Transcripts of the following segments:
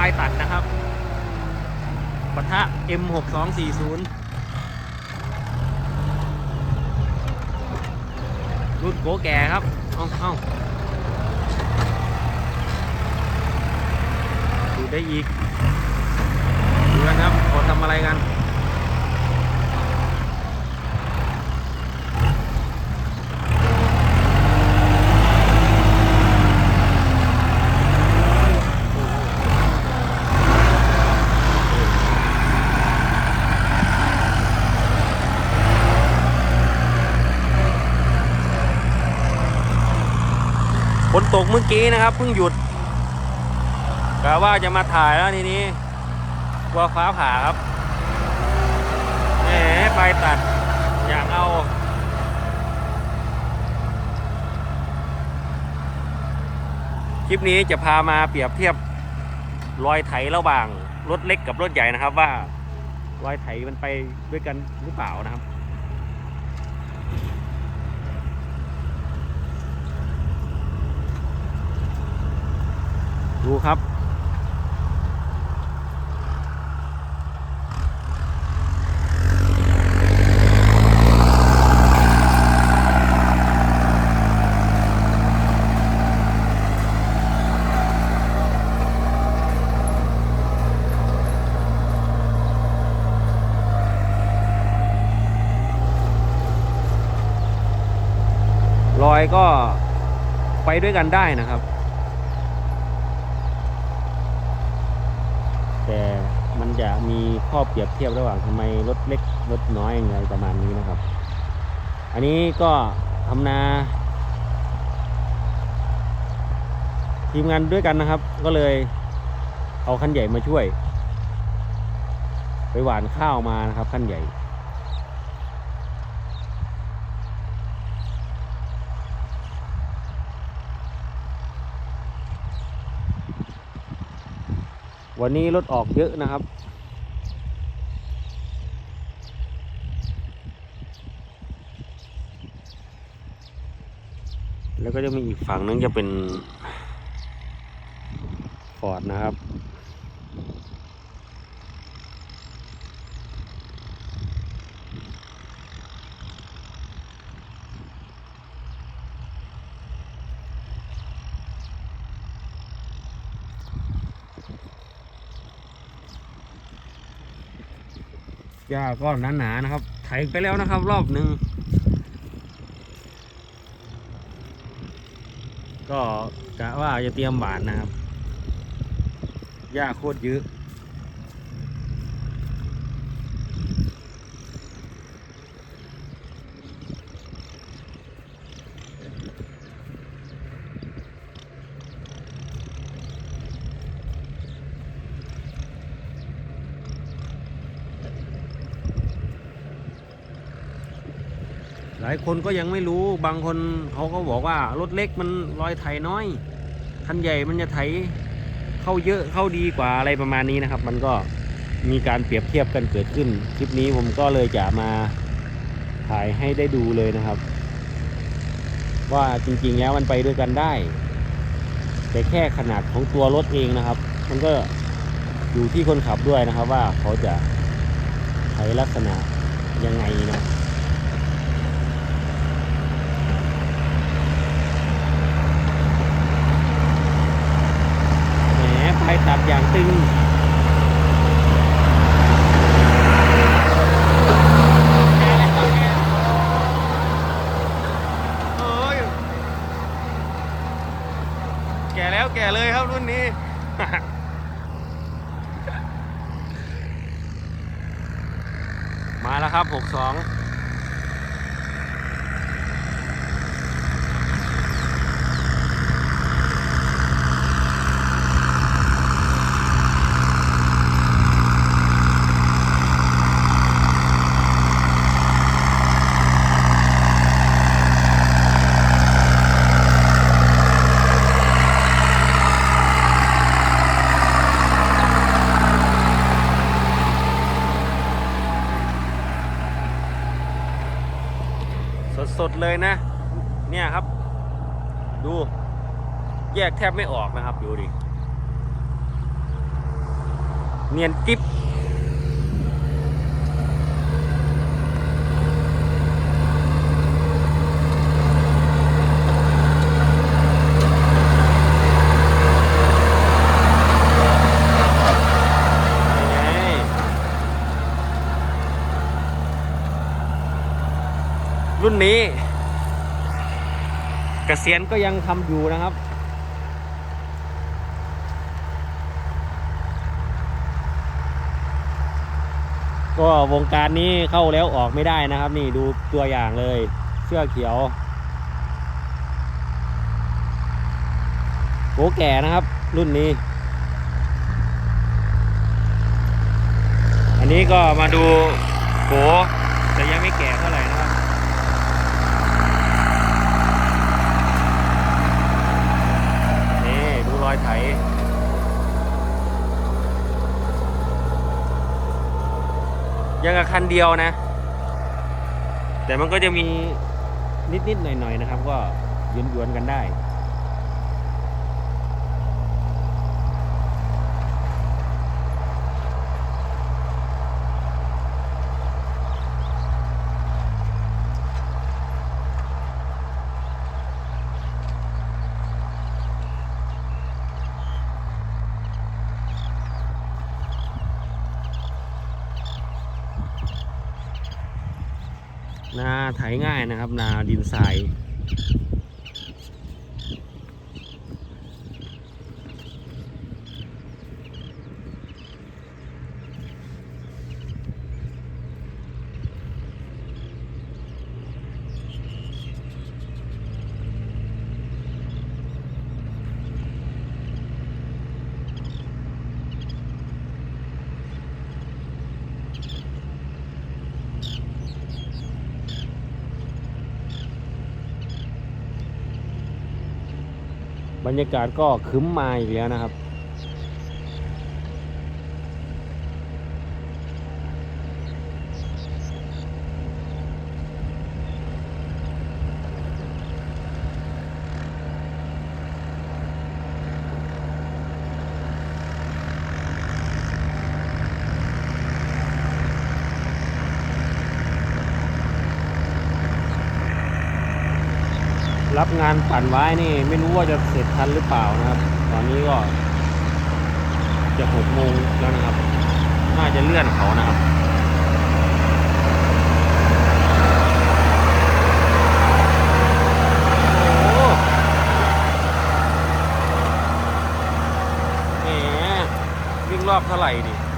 ลายตัดนะครับปะทะ M6240 รุ่นโกแก่ครับ เอาเอาดูได้อีก ดูนะครับเขาทำอะไรกัน ตกเมื่อกี้นะครับเพิ่งหยุดกะว่าจะมาถ่ายแล้วทีนี้กลัวฟ้าผ่าครับแหมไปตัดอยากเอาคลิปนี้จะพามาเปรียบเทียบรอยไถระหว่างรถเล็กกับรถใหญ่นะครับ ว่ารอยไถมันไปด้วยกันหรือเปล่านะครับ ดู ครับ รอยก็ไปด้วยกันได้นะครับ แต่ มันจะมีข้อเปรียบเทียบระหว่างทำไมรถเล็กรถน้อยอะไรประมาณนี้นะครับ อันนี้ก็ทำนาทีมงานด้วยกันนะครับ ก็เลยเอาคันใหญ่มาช่วย ไปหว่านข้าวมานะครับคันใหญ่ วันนี้รถออกเยอะนะครับ แล้วก็จะมีอีกฝั่งนึงจะเป็นฟอร์ดนะครับ หญ้าก็หนาๆนะครับ ไถไปแล้วนะครับ รอบหนึ่งก็กะว่าจะเตรียมหวานนะครับหญ้าโคตรเยอะ หลายคนก็ยังไม่รู้บางคนเขาก็บอกว่ารถเล็กมันรอยไถน้อยคันใหญ่มันจะไถเข้าเยอะเข้าดีกว่าอะไรประมาณนี้นะครับ มันก็มีการเปรียบเทียบกันเกิดขึ้น คลิปนี้ผมก็เลยจะมาถ่ายให้ได้ดูเลยนะครับ ว่าจริง ๆ แล้วมันไปด้วยกันได้ แต่แค่ขนาดของตัวรถเองนะครับ มันก็อยู่ที่คนขับด้วยนะครับว่าเขาจะใช้ลักษณะยังไงนะ แหมไป ตัดอย่างตึงโอ้ยแก่แล้วแก่เลยครับรุ่นนี้ มาแล้วครับ 62 สดๆ เลยนะ เนี่ยครับ ดูแยกแทบไม่ออกนะครับ ดูดิ เนียนกิ๊บรุ่นนี้ กษียณก็ยังทำอยู่นะครับ ก็วงการนี้เข้าแล้วออกไม่ได้นะครับ นี่ดูตัวอย่างเลย เสื้อเขียวโกแก่นะครับ รุ่นนี้ อันนี้ก็มาดูโกแต่ยังไม่แก่เท่าไหร่นะครับ นี่ดูรอยไถ ยังกับคันเดียวนะ แต่มันก็จะมีนิดๆหน่อยๆนะครับ ก็หยวนๆกันได้ นาไถง่ายนะครับ นาดินทราย บรรยากาศก็คึ้มมาอีกแล้วนะครับ รับงานปั่นไว้นี่ ไม่รู้ว่าจะเสร็จทันหรือเปล่านะครับ ตอนนี้ก็ จะหกโมงแล้วนะครับ น่าจะเลื่อนเขานะครับโอ้แหมวิ่งรอบเท่าไหร่ดิ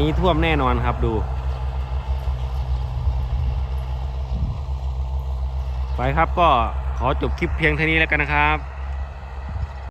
นี้ท่วมแน่นอนครับดู ไปครับก็ขอจบคลิปเพียงเท่านี้แล้วกันนะครับ